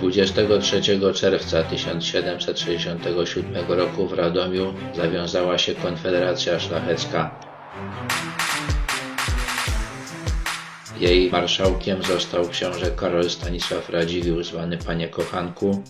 23 czerwca 1767 roku w Radomiu zawiązała się Konfederacja Szlachecka. Jej marszałkiem został książę Karol Stanisław Radziwiłł, zwany Panie Kochanku,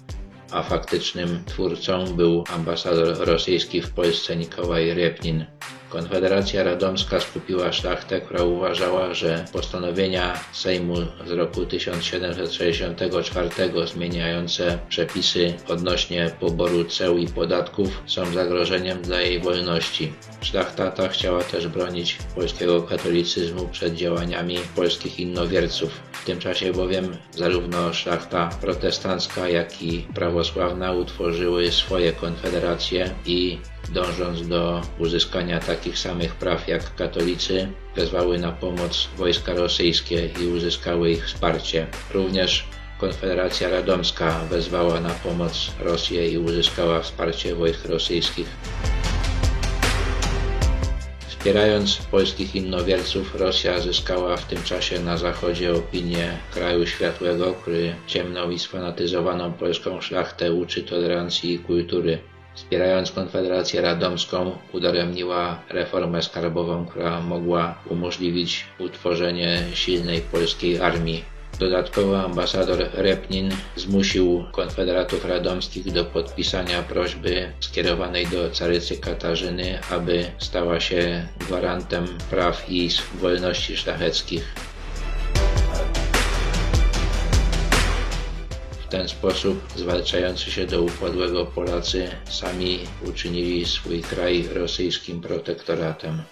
a faktycznym twórcą był ambasador rosyjski w Polsce Nikołaj Repnin. Konfederacja Radomska skupiła szlachtę, która uważała, że postanowienia Sejmu z roku 1764 zmieniające przepisy odnośnie poboru ceł i podatków są zagrożeniem dla jej wolności. Szlachta ta chciała też bronić polskiego katolicyzmu przed działaniami polskich innowierców. W tym czasie bowiem zarówno szlachta protestancka, jak i prawosławna utworzyły swoje konfederacje i dążąc do uzyskania takich samych praw jak katolicy, wezwały na pomoc wojska rosyjskie i uzyskały ich wsparcie. Również Konfederacja Radomska wezwała na pomoc Rosję i uzyskała wsparcie wojsk rosyjskich. Wspierając polskich innowierców, Rosja zyskała w tym czasie na zachodzie opinię kraju światłego, który ciemną i sfanatyzowaną polską szlachtę uczy tolerancji i kultury. Wspierając Konfederację Radomską, udaremniła reformę skarbową, która mogła umożliwić utworzenie silnej polskiej armii. Dodatkowo ambasador Repnin zmusił konfederatów radomskich do podpisania prośby skierowanej do carycy Katarzyny, aby stała się gwarantem praw i wolności szlacheckich. W ten sposób zwalczający się do upadłego Polacy sami uczynili swój kraj rosyjskim protektoratem.